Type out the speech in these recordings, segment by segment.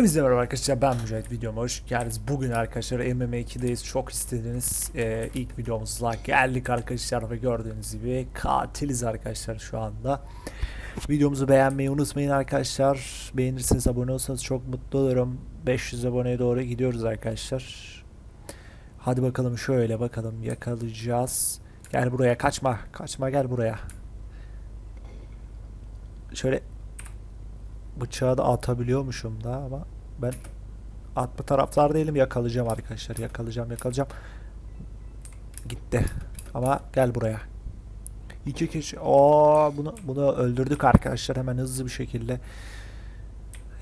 Hepinize merhaba arkadaşlar ben Mücahit videoma hoş geldiniz. Bugün arkadaşlar MMA 2'deyiz. Çok istediğiniz e, ilk videomuzla geldik arkadaşlar ve gördüğünüz gibi katiliz arkadaşlar şu anda. Videomuzu beğenmeyi unutmayın arkadaşlar. Beğenirseniz abone olsanız çok mutlu olurum. 500 aboneye doğru gidiyoruz arkadaşlar. Hadi bakalım şöyle bakalım yakalayacağız. Gel buraya kaçma. Kaçma gel buraya. Şöyle bıçağı da atabiliyormuşum da ama ben atma taraftar değilim. Yakalayacağım arkadaşlar. Yakalayacağım yakalayacağım. Gitti. Ama gel buraya. İki kişi. O bunu bunu öldürdük arkadaşlar hemen hızlı bir şekilde.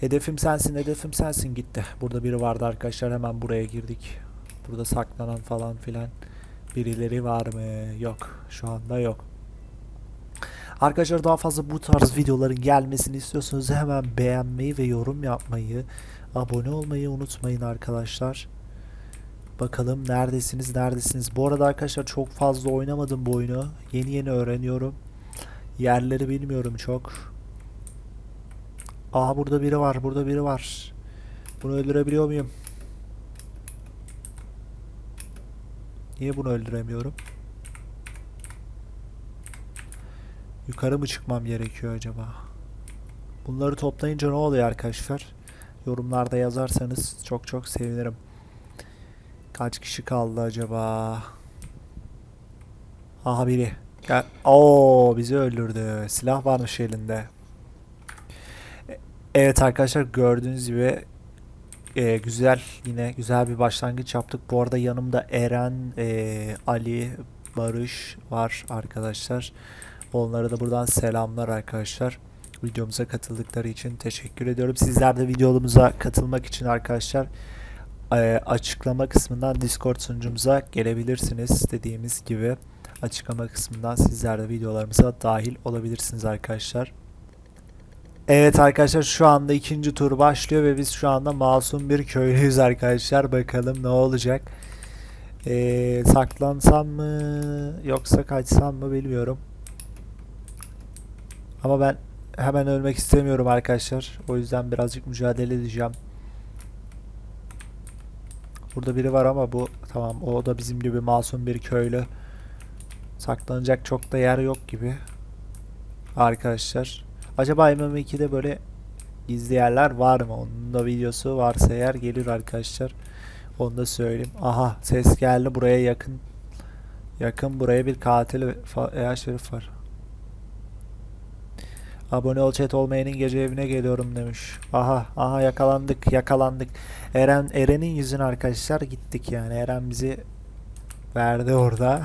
Hedefim sensin hedefim sensin. Gitti. Burada biri vardı arkadaşlar. Hemen buraya girdik. Burada saklanan falan filan birileri var mı? Yok. Şu anda yok Arkadaşlar daha fazla bu tarz videoların gelmesini istiyorsanız hemen beğenmeyi ve yorum yapmayı, abone olmayı unutmayın arkadaşlar. Bakalım neredesiniz neredesiniz. Bu arada arkadaşlar çok fazla oynamadım bu oyunu. Yeni yeni öğreniyorum. Yerleri bilmiyorum çok. Aa burada biri var burada biri var. Bunu öldürebiliyor muyum? Niye bunu öldüremiyorum? Yukarı mı çıkmam gerekiyor acaba? Bunları toplayınca ne oluyor arkadaşlar? Yorumlarda yazarsanız çok çok sevinirim. Kaç kişi kaldı acaba? Aha biri. Gel. Oo bizi öldürdü. Silah varmış elinde. E- Evet arkadaşlar gördüğünüz gibi e, güzel yine güzel bir başlangıç yaptık. Bu arada yanımda Eren, e, Ali, Barış var arkadaşlar. Onlara da buradan selamlar arkadaşlar. Videomuza katıldıkları için teşekkür ediyorum. Sizler de videomuza katılmak için arkadaşlar e, açıklama kısmından Discord sunucumuza gelebilirsiniz. Dediğimiz gibi açıklama kısmından sizler de videolarımıza dahil olabilirsiniz arkadaşlar. Evet arkadaşlar şu anda ikinci tur başlıyor ve biz şu anda masum bir köylüyüz arkadaşlar. Bakalım ne olacak. Ee, saklansam mı yoksa kaçsam mı bilmiyorum. Ama ben hemen ölmek istemiyorum arkadaşlar. O yüzden birazcık mücadele edeceğim. Burada biri var ama bu tamam o da bizim gibi masum bir köylü. Saklanacak çok da yer yok gibi. Arkadaşlar. Acaba MM2'de böyle gizli yerler var mı? Onun da videosu varsa eğer gelir arkadaşlar. Onu da söyleyeyim. Aha ses geldi buraya yakın. Yakın buraya bir katil veya şerif var. Abone ol chat olmayanın gece evine geliyorum demiş. Aha aha yakalandık yakalandık. Eren Eren'in yüzüne arkadaşlar gittik yani. Eren bizi verdi orada.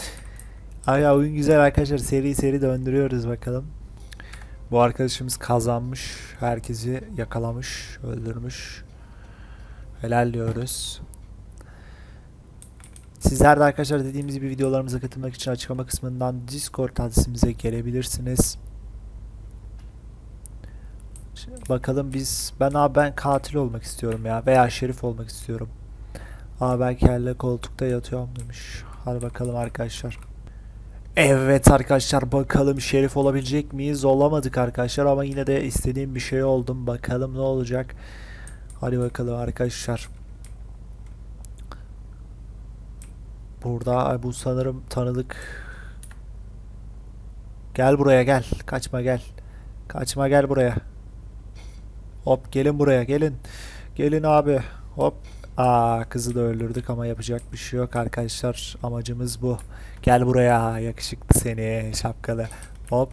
Ay oyun güzel arkadaşlar. Seri seri döndürüyoruz bakalım. Bu arkadaşımız kazanmış. Herkesi yakalamış, öldürmüş. Helal. Sizler de arkadaşlar dediğimiz gibi videolarımıza katılmak için açıklama kısmından Discord adresimize gelebilirsiniz. Bakalım biz ben abi ben katil olmak istiyorum ya veya şerif olmak istiyorum. Abi ben kelle koltukta yatıyorum demiş. Hadi bakalım arkadaşlar. Evet arkadaşlar bakalım şerif olabilecek miyiz? Olamadık arkadaşlar ama yine de istediğim bir şey oldum. Bakalım ne olacak. Hadi bakalım arkadaşlar. Burada bu sanırım tanıdık. Gel buraya gel. Kaçma gel. Kaçma gel buraya. Hop gelin buraya gelin. Gelin abi. Hop. Aa kızı da öldürdük ama yapacak bir şey yok arkadaşlar. Amacımız bu. Gel buraya yakışıklı seni şapkalı. Hop.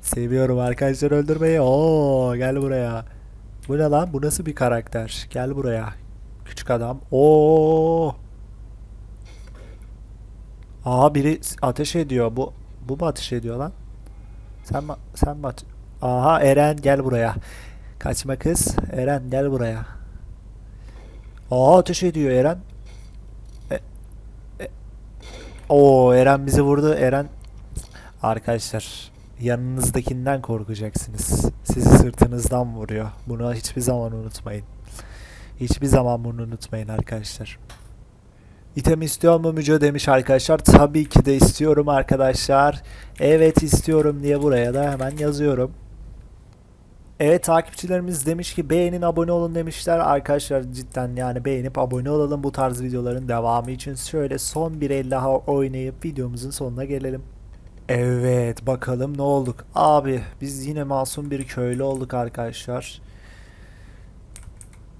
Seviyorum arkadaşlar öldürmeyi. Oo gel buraya. Bu ne lan? Bu nasıl bir karakter? Gel buraya. Küçük adam. Oo. Aa biri ateş ediyor. Bu bu mu ateş ediyor lan? Sen sen mi Aha Eren gel buraya. Kaçma kız. Eren gel buraya. Aa ateş ediyor Eren. E, e, Oo Eren bizi vurdu. Eren arkadaşlar yanınızdakinden korkacaksınız. Sizi sırtınızdan vuruyor. Bunu hiçbir zaman unutmayın. Hiçbir zaman bunu unutmayın arkadaşlar. İtem istiyor mu Müco demiş arkadaşlar. Tabii ki de istiyorum arkadaşlar. Evet istiyorum diye buraya da hemen yazıyorum. Evet takipçilerimiz demiş ki beğenin abone olun demişler. Arkadaşlar cidden yani beğenip abone olalım bu tarz videoların devamı için. Şöyle son bir el daha oynayıp videomuzun sonuna gelelim. Evet bakalım ne olduk. Abi biz yine masum bir köylü olduk arkadaşlar.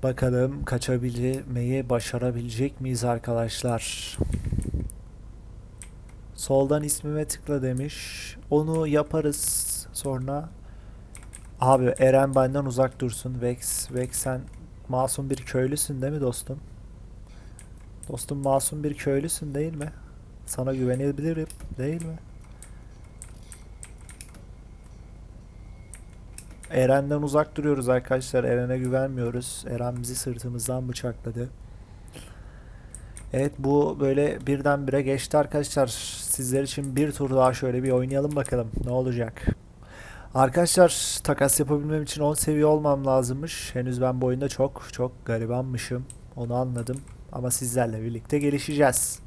Bakalım kaçabilmeyi başarabilecek miyiz arkadaşlar? Soldan ismime tıkla demiş. Onu yaparız sonra. Abi Eren benden uzak dursun. Vex, Vex sen masum bir köylüsün değil mi dostum? Dostum masum bir köylüsün değil mi? Sana güvenebilirim değil mi? Eren'den uzak duruyoruz arkadaşlar. Eren'e güvenmiyoruz. Eren bizi sırtımızdan bıçakladı. Evet bu böyle birdenbire geçti arkadaşlar. Sizler için bir tur daha şöyle bir oynayalım bakalım ne olacak. Arkadaşlar takas yapabilmem için 10 seviye olmam lazımmış. Henüz ben bu oyunda çok çok garibanmışım. Onu anladım. Ama sizlerle birlikte gelişeceğiz.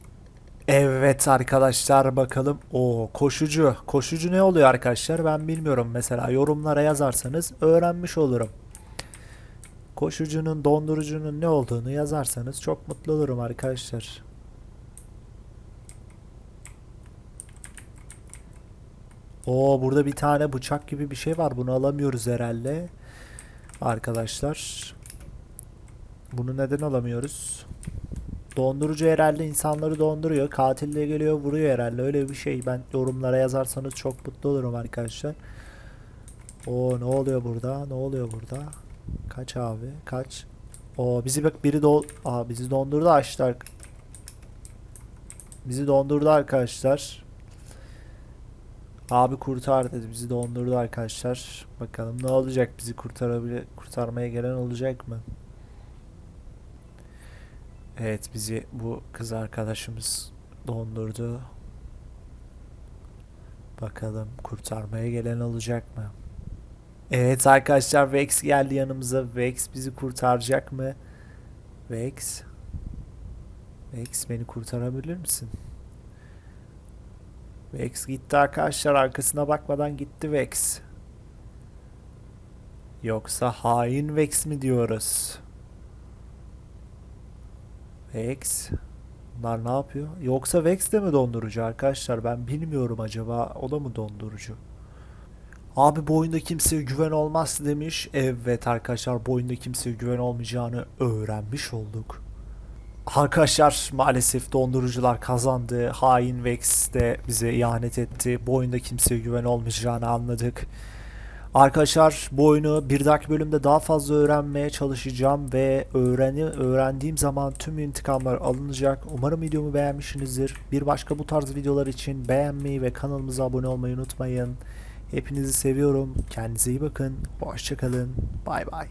Evet arkadaşlar bakalım. O koşucu. Koşucu ne oluyor arkadaşlar? Ben bilmiyorum. Mesela yorumlara yazarsanız öğrenmiş olurum. Koşucunun, dondurucunun ne olduğunu yazarsanız çok mutlu olurum arkadaşlar. Oo burada bir tane bıçak gibi bir şey var. Bunu alamıyoruz herhalde. Arkadaşlar. Bunu neden alamıyoruz? Dondurucu herhalde insanları donduruyor. Katil de geliyor vuruyor herhalde. Öyle bir şey. Ben yorumlara yazarsanız çok mutlu olurum arkadaşlar. Oo ne oluyor burada? Ne oluyor burada? Kaç abi? Kaç? Oo bizi bak biri do Aa, bizi dondurdu açlar. Bizi dondurdu arkadaşlar. Abi kurtar dedi. Bizi dondurdu arkadaşlar. Bakalım ne olacak? Bizi kurtarabilir kurtarmaya gelen olacak mı? Evet bizi bu kız arkadaşımız dondurdu. Bakalım kurtarmaya gelen olacak mı? Evet arkadaşlar Vex geldi yanımıza. Vex bizi kurtaracak mı? Vex. Vex beni kurtarabilir misin? Vex gitti arkadaşlar arkasına bakmadan gitti Vex. Yoksa hain Vex mi diyoruz? Vex. Bunlar ne yapıyor? Yoksa Vex de mi dondurucu arkadaşlar? Ben bilmiyorum acaba. O da mı dondurucu? Abi bu oyunda kimseye güven olmaz demiş. Evet arkadaşlar bu oyunda kimseye güven olmayacağını öğrenmiş olduk. Arkadaşlar maalesef dondurucular kazandı. Hain Vex de bize ihanet etti. Bu oyunda kimseye güven olmayacağını anladık. Arkadaşlar bu oyunu bir dahaki bölümde daha fazla öğrenmeye çalışacağım ve öğreni öğrendiğim zaman tüm intikamlar alınacak. Umarım videomu beğenmişsinizdir. Bir başka bu tarz videolar için beğenmeyi ve kanalımıza abone olmayı unutmayın. Hepinizi seviyorum. Kendinize iyi bakın. Hoşçakalın. Bay bay.